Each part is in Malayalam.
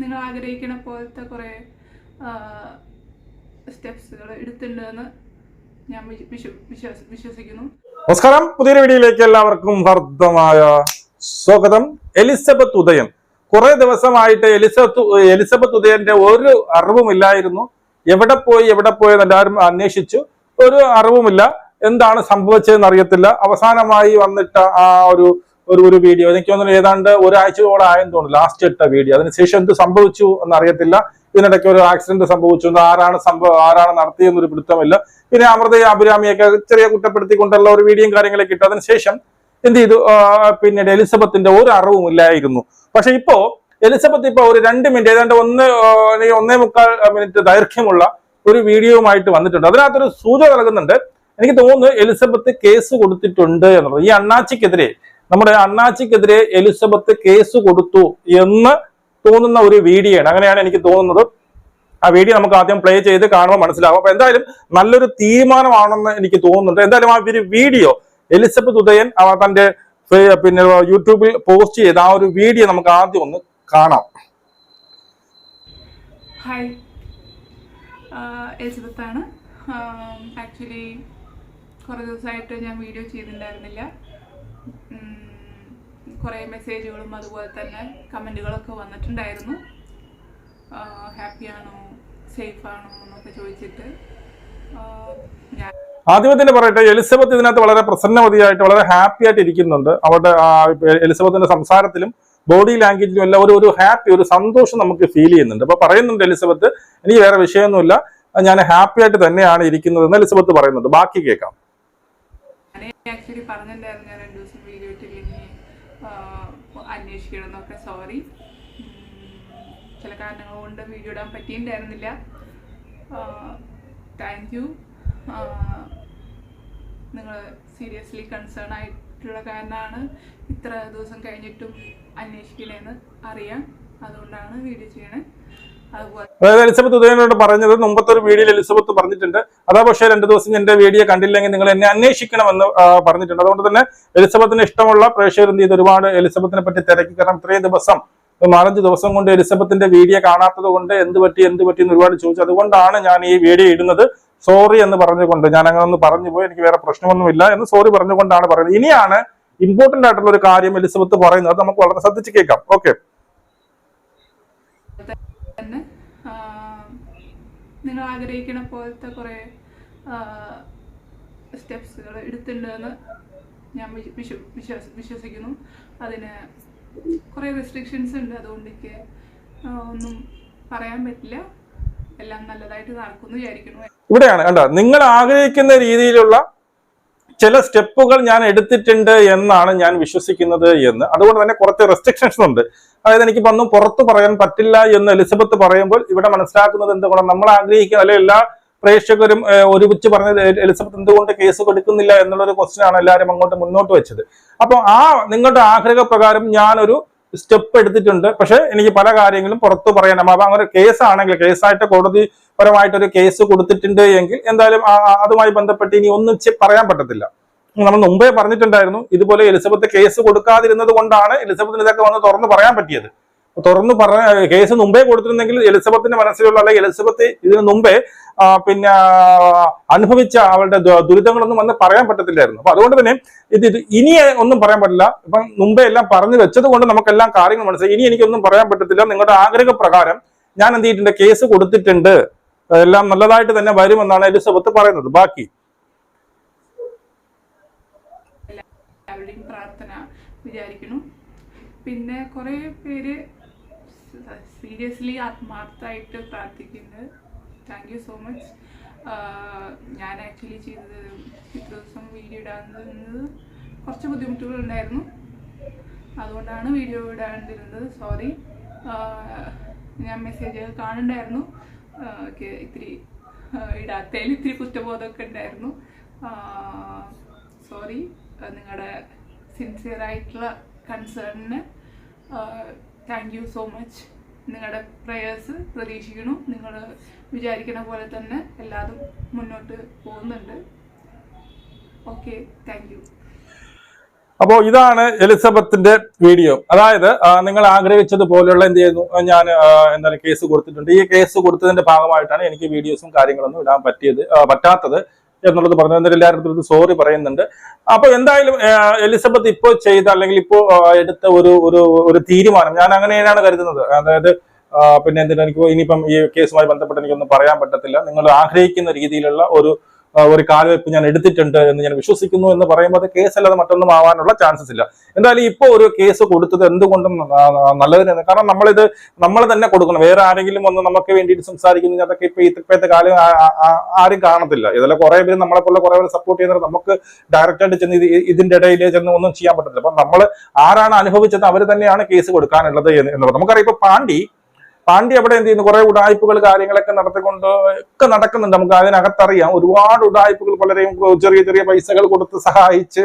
നിങ്ങൾ ആഗ്രഹിക്കണ പോലത്തെ കുറേ സ്റ്റെപ്സുകൾ എടുത്തിട്ടുണ്ടെന്ന് ഞാൻ വിശ്വ- വിശ്വ- വിശ്വസ- വിശ്വസിക്കുന്നു. നമസ്കാരം. പുതിയൊരു വീഡിയോയിലേക്ക് എല്ലാവർക്കും ഹർദ്ദമായ സ്വാഗതം. എലിസബത്ത് ഉദയൻ. കുറെ ദിവസമായിട്ട് എലിസബത്ത് എലിസബത്ത് ഉദയന്റെ ഒരു അറിവുമില്ലായിരുന്നു. എവിടെ പോയി എവിടെ പോയെന്ന് എല്ലാവരും അന്വേഷിച്ചു. ഒരു അറിവുമില്ല. എന്താണ് സംഭവിച്ചതെന്ന് അറിയത്തില്ല. അവസാനമായി വന്നിട്ട ആ ഒരു ഒരു ഒരു വീഡിയോ എനിക്ക് തോന്നുന്നു ഏതാണ്ട് ഒരാഴ്ചയോളം ആയെന്ന് തോന്നുന്നു ലാസ്റ്റ് ഇട്ട വീഡിയോ അതിനുശേഷം എന്ത് സംഭവിച്ചു എന്നറിയത്തില്ല. ഇതിനിടയ്ക്ക് ഒരു ആക്സിഡന്റ് സംഭവിച്ചു. ആരാണ് സംഭവം ആരാണ് നടത്തിയെന്നൊരു പിടുത്തമില്ല. പിന്നെ അമൃതയെ അഭിരാമിയൊക്കെ ചെറിയ കുറ്റപ്പെടുത്തിക്കൊണ്ടുള്ള ഒരു വീഡിയോയും കാര്യങ്ങളൊക്കെ ഇട്ടു. അതിനുശേഷം എന്ത് ചെയ്തു? പിന്നീട് എലിസബത്തിന്റെ ഒരു അറിവും ഇല്ലായിരുന്നു. പക്ഷെ ഇപ്പോ എലിസബത്ത് ഇപ്പൊ ഒരു രണ്ട് മിനിറ്റ് ഏതാണ്ട് ഒന്ന് ഒന്നേ മുക്കാൽ മിനിറ്റ് ദൈർഘ്യമുള്ള ഒരു വീഡിയോയുമായിട്ട് വന്നിട്ടുണ്ട്. അതിനകത്തൊരു സൂചന നൽകുന്നുണ്ട്. എനിക്ക് തോന്നുന്നു എലിസബത്ത് കേസ് കൊടുത്തിട്ടുണ്ട് എന്നുള്ളത്. ഈ അണ്ണാച്ചിക്കെതിരെ നമ്മുടെ അണ്ണാച്ചിക്കെതിരെ എലിസബത്ത് കേസ് കൊടുത്തു എന്ന് തോന്നുന്ന ഒരു വീഡിയോ ആണ് അങ്ങനെയാണ് എനിക്ക് തോന്നുന്നത്. ആ വീഡിയോ നമുക്ക് ആദ്യം പ്ലേ ചെയ്ത് കാണുമ്പോൾ മനസ്സിലാവും. അപ്പൊ എന്തായാലും നല്ലൊരു തീരുമാനമാണെന്ന് എനിക്ക് തോന്നുന്നുണ്ട്. എന്തായാലും ആ ഒരു വീഡിയോ എലിസബത്ത് ഉദയൻ തന്റെ പിന്നെ യൂട്യൂബിൽ പോസ്റ്റ് ചെയ്ത ആ ഒരു വീഡിയോ നമുക്ക് ആദ്യം ഒന്ന് കാണാം. ഹായ് ആക്ച്വലി കുറേ ദിവസമായിട്ട് ഞാൻ വീഡിയോ ചെയ്തിട്ടുണ്ടായിരുന്നില്ല. കുറേ മെസ്സേജുകളും അതുപോലെ തന്നെ കമന്റുകളൊക്കെ വന്നിട്ടുണ്ടായിരുന്നു. ഹാപ്പിയാണോ? സേഫാണോ എന്നൊക്കെ ചോദിച്ചിട്ട് ഞാൻ ആദ്യമേ തന്നെ പറയട്ടെ എലിസബത്ത് ഇതിനകത്ത് വളരെ പ്രസന്നവതിയായിട്ട് വളരെ ഹാപ്പി ആയിട്ട് ഇരിക്കുന്നുണ്ട് അവരുടെ എലിസബത്തിന്റെ സംസാരത്തിലും ബോഡി ലാംഗ്വേജിലും എല്ലാം ഒരു ഒരു ഹാപ്പി ഒരു സന്തോഷം നമുക്ക് ഫീൽ ചെയ്യുന്നുണ്ട്. അപ്പൊ പറയുന്നുണ്ട് എലിസബത്ത് എനിക്ക് വേറെ വിഷയമൊന്നുമില്ല. ഞാൻ ഹാപ്പി ആയിട്ട് തന്നെയാണ് ഇരിക്കുന്നത് എന്ന് എലിസബത്ത് പറയുന്നുണ്ട്. ബാക്കി കേൾക്കാം. ആക്ച്വലി പറഞ്ഞിട്ടുണ്ടായിരുന്നു ഞാൻ രണ്ട് ദിവസം വീഡിയോ ഇട്ടില്ലെങ്കിൽ അന്വേഷിക്കണം എന്നൊക്കെ സോറി ചില കാരണങ്ങൾ കൊണ്ട് വീഡിയോ ഇടാൻ പറ്റിയിട്ടുണ്ടായിരുന്നില്ല. താങ്ക് യു നിങ്ങൾ സീരിയസ്ലി കൺസേൺ ആയിട്ടുള്ള കാരണമാണ് ഇത്ര ദിവസം കഴിഞ്ഞിട്ടും അന്വേഷിക്കണേന്ന് അറിയാം അതുകൊണ്ടാണ് വീഡിയോ ചെയ്യണേ. അതായത് എലിസബത്ത് ഉദയനോട് പറഞ്ഞത് മുമ്പത്തെ ഒരു വീഡിയോയിൽ എലിസബത്ത് പറഞ്ഞിട്ടുണ്ട്. അതാ പക്ഷേ രണ്ടു ദിവസം എന്റെ വീഡിയോ കണ്ടില്ലെങ്കിൽ നിങ്ങൾ എന്നെ അന്വേഷിക്കണമെന്ന് പറഞ്ഞിട്ടുണ്ട്. അതുകൊണ്ട് തന്നെ എലിസബത്തിന് ഇഷ്ടമുള്ള പ്രേക്ഷകർ എന്ത് ചെയ്ത്? ഒരുപാട് എലിസബത്തിനെ പറ്റി തിരക്കി. കാരണം ഇത്രയും ദിവസം നാലഞ്ച് ദിവസം കൊണ്ട് എലിസബത്തിന്റെ വീഡിയോ കാണാത്തത് കൊണ്ട് എന്ത് പറ്റി എന്ത് പറ്റി എന്ന് ഒരുപാട് ചോദിച്ചു. അതുകൊണ്ടാണ് ഞാൻ ഈ വീഡിയോ ഇടുന്നത്. സോറി എന്ന് പറഞ്ഞുകൊണ്ട് ഞാൻ അങ്ങനെ ഒന്ന് പറഞ്ഞു പോയി. എനിക്ക് വേറെ പ്രശ്നമൊന്നുമില്ല എന്ന് സോറി പറഞ്ഞുകൊണ്ടാണ് പറയുന്നത്. ഇനിയാണ് ഇമ്പോർട്ടന്റ് ആയിട്ടുള്ള ഒരു കാര്യം എലിസബത്ത് പറയുന്നത്. നമുക്ക് വളരെ ശ്രദ്ധിച്ച് കേൾക്കാം. ഓക്കെ നിങ്ങൾ ആഗ്രഹിക്കുന്ന പോലത്തെ കുറേ സ്റ്റെപ്സുകൾ എടുത്തിട്ടുണ്ടെന്ന് ഞാൻ വിശ്വ- വിശ്വ- വിശ്വസ- വിശ്വസിക്കുന്നു. അതിന് കുറേ റെസ്ട്രിക്ഷൻസ് ഉണ്ട് അതുകൊണ്ട് ഒന്നും പറയാൻ പറ്റില്ല. എല്ലാം നല്ലതായിട്ട് നടക്കുന്നു വിചാരിക്കുന്നു. ഇവിടെയാണ് കണ്ടോ നിങ്ങൾ ആഗ്രഹിക്കുന്ന രീതിയിലുള്ള ചില സ്റ്റെപ്പുകൾ ഞാൻ എടുത്തിട്ടുണ്ട് എന്നാണ് ഞാൻ വിശ്വസിക്കുന്നത് എന്ന്. അതുകൊണ്ട് തന്നെ കുറച്ച് റെസ്ട്രിക്ഷൻസ് ഉണ്ട്. അതായത് എനിക്ക് വന്നു പുറത്തു പറയാൻ പറ്റില്ല എന്ന് എലിസബത്ത് പറയുമ്പോൾ ഇവിടെ മനസ്സിലാക്കുന്നത് എന്തുകൊണ്ടാണ്? നമ്മൾ ആഗ്രഹിക്കുന്ന അല്ലെങ്കിൽ എല്ലാ പ്രേക്ഷകരും ഒരുമിച്ച് പറഞ്ഞത് എലിസബത്ത് എന്തുകൊണ്ട് കേസ് കൊടുക്കുന്നില്ല എന്നുള്ളൊരു ക്വസ്റ്റ്യൻ ആണ് എല്ലാവരും അങ്ങോട്ട് മുന്നോട്ട് വെച്ചത്. അപ്പോൾ ആ നിങ്ങളുടെ ആഗ്രഹപ്രകാരം ഞാനൊരു സ്റ്റെപ്പ് എടുത്തിട്ടുണ്ട്. പക്ഷെ എനിക്ക് പല കാര്യങ്ങളും പുറത്തു പറയാൻ അപ്പൊ അങ്ങനെ കേസാണെങ്കിൽ കേസായിട്ട് കോടതി പരമായിട്ട് ഒരു കേസ് കൊടുത്തിട്ടുണ്ട് എങ്കിൽ എന്തായാലും അതുമായി ബന്ധപ്പെട്ട് ഇനി ഒന്നും പറയാൻ പറ്റത്തില്ല. നമ്മൾ മുമ്പേ പറഞ്ഞിട്ടുണ്ടായിരുന്നു. ഇതുപോലെ എലിസബത്ത് കേസ് കൊടുക്കാതിരുന്നത് കൊണ്ടാണ് എലിസബത്തിന് ഇതൊക്കെ വന്ന് തുറന്ന് പറയാൻ പറ്റിയത്. തുറന്നു പറഞ്ഞ കേസ് മുമ്പേ കൊടുത്തിരുന്നെങ്കിൽ എലിസബത്തിന്റെ മനസ്സിലുള്ള അല്ലെങ്കിൽ എലിസബത്ത് ഇതിനു മുമ്പേ പിന്നെ അനുഭവിച്ച അവളുടെ ദുരിതങ്ങളൊന്നും വന്ന് പറയാൻ പറ്റത്തില്ലായിരുന്നു. അപ്പൊ അതുകൊണ്ട് തന്നെ ഇത് ഇനി ഒന്നും പറയാൻ പറ്റില്ല. ഇപ്പം മുമ്പേ എല്ലാം പറഞ്ഞു വെച്ചത് കൊണ്ട് നമുക്കെല്ലാം കാര്യങ്ങൾ മനസ്സിലായി. ഇനി എനിക്കൊന്നും പറയാൻ പറ്റത്തില്ല. നിങ്ങളുടെ ആഗ്രഹപ്രകാരം ഞാൻ എന്ത് ചെയ്തിട്ടുണ്ട്? കേസ് കൊടുത്തിട്ടുണ്ട്. എല്ലാം നല്ലതായിട്ട് തന്നെ വരുമെന്നാണ് എലിസബത്ത് പറയുന്നത്. ബാക്കി എല്ലാവരുടെയും പ്രാർത്ഥന വിചാരിക്കുന്നു. പിന്നെ കുറേ പേര് സീരിയസ്ലി ആത്മാർത്ഥമായിട്ട് പ്രാർത്ഥിക്കുന്നുണ്ട്. താങ്ക് യു സോ മച്ച് ഞാൻ ആക്ച്വലി ചെയ്തത് ഇത്ര ദിവസം വീഡിയോ ഇടാതിരുന്നത് കുറച്ച് ബുദ്ധിമുട്ടുകൾ ഉണ്ടായിരുന്നു. അതുകൊണ്ടാണ് വീഡിയോ ഇടാണ്ടിരുന്നത്. സോറി ഞാൻ മെസ്സേജ് കാണുന്നുണ്ടായിരുന്നു. ഓക്കെ ഇത്തിരി ഇടാത്തതിൽ ഇത്തിരി കുറ്റബോധമൊക്കെ ഉണ്ടായിരുന്നു. സോറി നിങ്ങളുടെ സിൻസിയർ ആയിട്ടുള്ള കൺസേണിന് താങ്ക് യു സോ മച്ച് നിങ്ങളുടെ പ്രയേഴ്സ് പ്രതീക്ഷിക്കുന്നു. നിങ്ങൾ വിചാരിക്കുന്ന പോലെ തന്നെ എല്ലാതും മുന്നോട്ട് പോകുന്നുണ്ട്. ഓക്കെ താങ്ക് യു അപ്പോൾ ഇതാണ് എലിസബത്തിന്റെ വീഡിയോ. അതായത് നിങ്ങൾ ആഗ്രഹിച്ചതുപോലെയുള്ള എന്ത് ചെയ്യുന്നു? ഞാൻ എന്താണ് കേസ് കൊടുത്തിട്ടുണ്ട്. ഈ കേസ് കൊടുത്തതിന്റെ ഭാഗമായിട്ടാണ് എനിക്ക് വീഡിയോസും കാര്യങ്ങളൊന്നും ഇടാൻ പറ്റിയത് പറ്റാത്തത്. എന്നുള്ളത് പറഞ്ഞു എന്നിട്ട് എല്ലാവരുടെ സോറി പറയുന്നുണ്ട്. അപ്പൊ എന്തായാലും എലിസബത്ത് ഇപ്പോൾ ചെയ്ത അല്ലെങ്കിൽ ഇപ്പോൾ എടുത്ത ഒരു ഒരു ഒരു തീരുമാനം ഞാൻ അങ്ങനെയാണ് കരുതുന്നത്. അതായത് പിന്നെ എന്തിനാ എനിക്ക് ഇനിയിപ്പം ഈ കേസുമായി ബന്ധപ്പെട്ട് എനിക്കൊന്നും പറയാൻ പറ്റത്തില്ല. നിങ്ങൾ ആഗ്രഹിക്കുന്ന രീതിയിലുള്ള ഒരു ഒരു കാൽവെപ്പ് ഞാൻ എടുത്തിട്ടുണ്ട് എന്ന് ഞാൻ വിശ്വസിക്കുന്നു എന്ന് പറയുമ്പോൾ അത് കേസല്ലാതെ മറ്റൊന്നും ആവാനുള്ള ചാൻസസ് ഇല്ല. എന്തായാലും ഇപ്പോൾ ഒരു കേസ് കൊടുത്തത് എന്തുകൊണ്ടും നല്ലതിനാണ്. കാരണം നമ്മളിത് നമ്മൾ തന്നെ കൊടുക്കണം. വേറെ ആരെങ്കിലും വന്ന് നമുക്ക് വേണ്ടിയിട്ട് സംസാരിക്കുന്നു. അതൊക്കെ ഇപ്പൊ ഇപ്പോഴത്തെ കാലം ആരും കാണത്തില്ല. ഇതെല്ലാം കുറെ പേര് നമ്മളെ പോലെ കുറെ പേര് സപ്പോർട്ട് ചെയ്യുന്നത് നമുക്ക് ഡയറക്റ്റ് ആയിട്ട് ചെന്ന് ഇത് ഇതിന്റെ ഇടയിൽ ചെന്ന് ഒന്നും ചെയ്യാൻ പറ്റത്തില്ല. അപ്പൊ നമ്മൾ ആരാണ് അനുഭവിച്ചത് അവർ തന്നെയാണ് കേസ് കൊടുക്കാനുള്ളത് എന്ന് എന്നുള്ളത്. നമുക്കറിയാം ഇപ്പൊ പാണ്ഡി പാണ്ഡ്യ അവിടെ എന്ത് ചെയ്യുന്നു? കുറെ ഉടായ്പകൾ കാര്യങ്ങളൊക്കെ നടത്തിക്കൊണ്ട് ഒക്കെ നടക്കുന്നുണ്ട്. നമുക്ക് അതിനകത്തറിയാം. ഒരുപാട് ഉടായ്പകൾ പലരെയും ചെറിയ ചെറിയ പൈസകൾ കൊടുത്ത് സഹായിച്ച്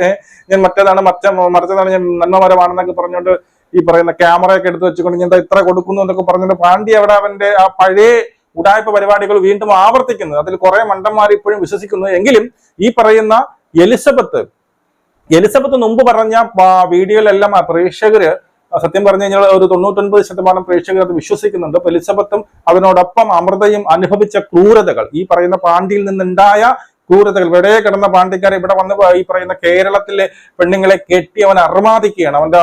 ഞാൻ മറ്റേതാണ് മറ്റേ മറിച്ചതാണ് ഞാൻ നന്മമരമാണെന്നൊക്കെ പറഞ്ഞുകൊണ്ട് ഈ പറയുന്ന ക്യാമറയൊക്കെ എടുത്ത് വെച്ചുകൊണ്ട് ഞാൻ ഇത്ര കൊടുക്കുന്നു എന്നൊക്കെ പറഞ്ഞിട്ട് പാണ്ഡ്യ അവിടെ അവന്റെ ആ പഴയ ഉടായ്പ പരിപാടികൾ വീണ്ടും ആവർത്തിക്കുന്നു. അതിൽ കുറെ മണ്ടന്മാർ ഇപ്പോഴും വിശ്വസിക്കുന്നു. എങ്കിലും ഈ പറയുന്ന എലിസബത്ത് എലിസബത്ത് മുമ്പ് പറഞ്ഞ വീഡിയോയിലെല്ലാം പ്രേക്ഷകര് സത്യം പറഞ്ഞു കഴിഞ്ഞാൽ ഒരു തൊണ്ണൂറ്റൊൻപത് ശതമാനം പ്രേക്ഷകർ അത് വിശ്വസിക്കുന്നുണ്ട്. എലിസബത്തും അതിനോടൊപ്പം അമൃതയും അനുഭവിച്ച ക്രൂരതകൾ. ഈ പറയുന്ന പാണ്ഡ്യയിൽ നിന്നുണ്ടായ ക്രൂരതകൾ. ഇവിടെ കിടന്ന പാണ്ഡ്യക്കാരെ ഇവിടെ വന്ന് ഈ പറയുന്ന കേരളത്തിലെ പെണ്ണുങ്ങളെ കെട്ടി അവൻ അർമാദിക്കുകയാണ്. അവന്റെ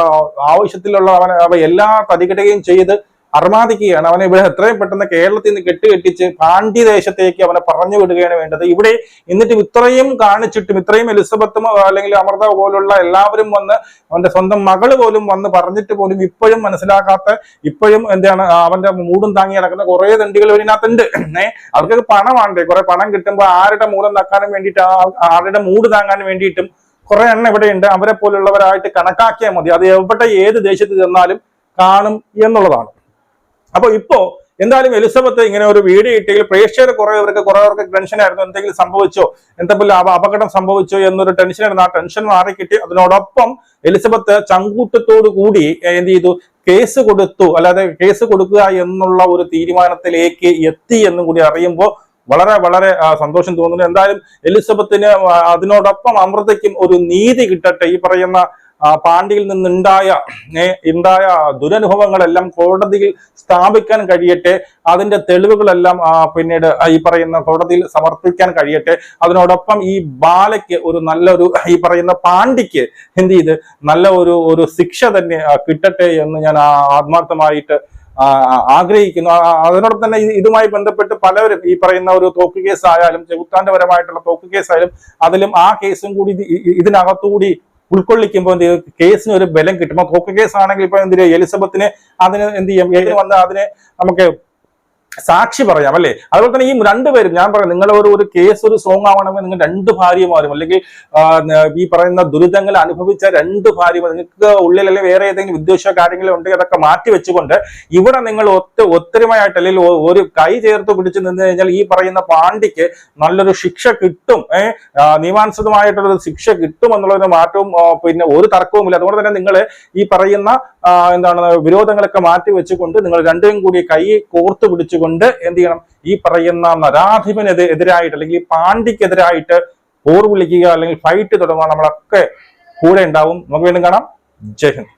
ആവശ്യത്തിലുള്ള അവൻ അവ എല്ലാ തരികിടയും ചെയ്ത് അർമാദിക്കുകയാണ്. അവനെ ഇവിടെ എത്രയും പെട്ടെന്ന് കേരളത്തിൽ നിന്ന് കെട്ടുകെട്ടിച്ച് പാണ്ഡ്യ ദേശത്തേക്ക് അവനെ പറഞ്ഞു വിടുകയാണ് വേണ്ടത്. ഇവിടെ എന്നിട്ടും ഇത്രയും കാണിച്ചിട്ടും ഇത്രയും എലിസബത്തും അല്ലെങ്കിൽ അമൃത പോലുള്ള എല്ലാവരും വന്ന് അവന്റെ സ്വന്തം മകൾ പോലും വന്ന് പറഞ്ഞിട്ട് പോലും ഇപ്പോഴും മനസ്സിലാക്കാത്ത ഇപ്പോഴും എന്താണ് അവന്റെ മൂടും താങ്ങി നടക്കുന്ന കുറെ തണ്ടികൾ ഇതിനകത്തുണ്ട്. ഏഹ് അവർക്കൊക്കെ പണമാണ്ടേ കുറെ പണം കിട്ടുമ്പോൾ ആരുടെ മൂലം നക്കാനും വേണ്ടിയിട്ട് ആരുടെ മൂട് താങ്ങാൻ വേണ്ടിയിട്ടും കുറെ എണ്ണം ഇവിടെയുണ്ട് അവരെ പോലുള്ളവരായിട്ട് കണക്കാക്കിയാൽ മതി. അത് എവിടെ ഏത് ദേശത്ത് ചെന്നാലും കാണും എന്നുള്ളതാണ്. അപ്പൊ ഇപ്പോ എന്തായാലും എലിസബത്ത് ഇങ്ങനെ ഒരു വീഡിയോ ഇട്ടെങ്കിൽ പ്രേക്ഷകർ കുറെ കുറേവർക്ക് കുറെ അവർക്ക് ടെൻഷൻ ആയിരുന്നു. എന്തെങ്കിലും സംഭവിച്ചോ? എന്തെങ്കിലും അപ- അപകടം സംഭവിച്ചോ എന്നൊരു ടെൻഷൻ ആയിരുന്നു. ആ ടെൻഷൻ മാറി കിട്ടി. അതിനോടൊപ്പം എലിസബത്ത് ചങ്കൂട്ടത്തോടു കൂടി എന്ത് ചെയ്തു? കേസ് കൊടുത്തു. അല്ലാതെ കേസ് കൊടുക്കുക എന്നുള്ള ഒരു തീരുമാനത്തിലേക്ക് എത്തി എന്നും കൂടി അറിയുമ്പോൾ വളരെ വളരെ സന്തോഷം തോന്നുന്നു. എന്തായാലും എലിസബത്തിന് അതിനോടൊപ്പം അമൃതയ്ക്കും ഒരു നീതി കിട്ടട്ടെ. ഈ പറയുന്ന പാണ്ഡ്യയിൽ നിന്നുണ്ടായ ഉണ്ടായ ദുരനുഭവങ്ങളെല്ലാം കോടതിയിൽ സ്ഥാപിക്കാൻ കഴിയട്ടെ അതിന്റെ തെളിവുകളെല്ലാം പിന്നീട് ഈ പറയുന്ന കോടതിയിൽ സമർപ്പിക്കാൻ കഴിയട്ടെ അതിനോടൊപ്പം ഈ ബാലയ്ക്ക് ഒരു നല്ലൊരു ഈ പറയുന്ന പാണ്ഡിക്ക് എന്ത് ചെയ്ത് നല്ല ഒരു ഒരു ശിക്ഷ തന്നെ കിട്ടട്ടെ എന്ന് ഞാൻ ആത്മാർത്ഥമായിട്ട് ആഗ്രഹിക്കുന്നു. അതിനോടൊപ്പം തന്നെ ഇതുമായി ബന്ധപ്പെട്ട് പലവരും ഈ പറയുന്ന ഒരു തോക്ക് കേസ് ആയാലും ചെകുത്താന്റപരമായിട്ടുള്ള തോക്ക് കേസ് ആയാലും അതിലും ആ കേസും കൂടി ഇതിനകത്തുകൂടി ഉൾക്കൊള്ളിക്കുമ്പോൾ എന്ത് ചെയ്യും? കേസിന് ഒരു ബലം കിട്ടും. കേസ് ആണെങ്കിൽ ഇപ്പൊ എന്ത് ചെയ്യും? എലിസബത്തിന് അതിന് എന്ത് ചെയ്യും? അതിനെ നമുക്ക് സാക്ഷി പറയാം അല്ലേ? അതുപോലെ തന്നെ ഈ രണ്ടുപേരും ഞാൻ പറയാം നിങ്ങൾ ഒരു ഒരു കേസ് ഒരു സോങ് ആവണമെങ്കിൽ നിങ്ങൾ രണ്ട് ഭാര്യമാരും അല്ലെങ്കിൽ ഈ പറയുന്ന ദുരിതങ്ങൾ അനുഭവിച്ച രണ്ട് ഭാര്യമാർ നിങ്ങൾക്ക് ഉള്ളിൽ അല്ലെങ്കിൽ വേറെ ഏതെങ്കിലും വിദ്വേഷ കാര്യങ്ങളോ ഉണ്ടെങ്കിൽ അതൊക്കെ മാറ്റി വെച്ചുകൊണ്ട് ഇവിടെ നിങ്ങൾ ഒത്ത ഒത്തൊരുമയായിട്ട് അല്ലെങ്കിൽ ഒരു കൈ ചേർത്ത് പിടിച്ച് നിന്ന് കഴിഞ്ഞാൽ ഈ പറയുന്ന പാണ്ഡിക്ക് നല്ലൊരു ശിക്ഷ കിട്ടും ഏഹ് നിയമാനുസൃതമായിട്ടുള്ളൊരു ശിക്ഷ കിട്ടും എന്നുള്ളൊരു മാറ്റവും പിന്നെ ഒരു തർക്കവുമില്ല. അതുകൊണ്ട് തന്നെ നിങ്ങൾ ഈ പറയുന്ന എന്താണ് വിരോധങ്ങളൊക്കെ മാറ്റി വെച്ചുകൊണ്ട് നിങ്ങൾ രണ്ടും കൂടി കൈ കോർത്തു പിടിച്ചുകൊണ്ട് എന്ത് ചെയ്യണം? ഈ പറയുന്ന നരാധിപനെതി എതിരായിട്ട് അല്ലെങ്കിൽ പാണ്ഡിക്കെതിരായിട്ട് പോർ വിളിക്കുക അല്ലെങ്കിൽ ഫൈറ്റ് തുടങ്ങുക നമ്മളൊക്കെ കൂടെ ഉണ്ടാവും. നമുക്ക് വീണ്ടും കാണാം. ജയ് ഹിന്ദ്.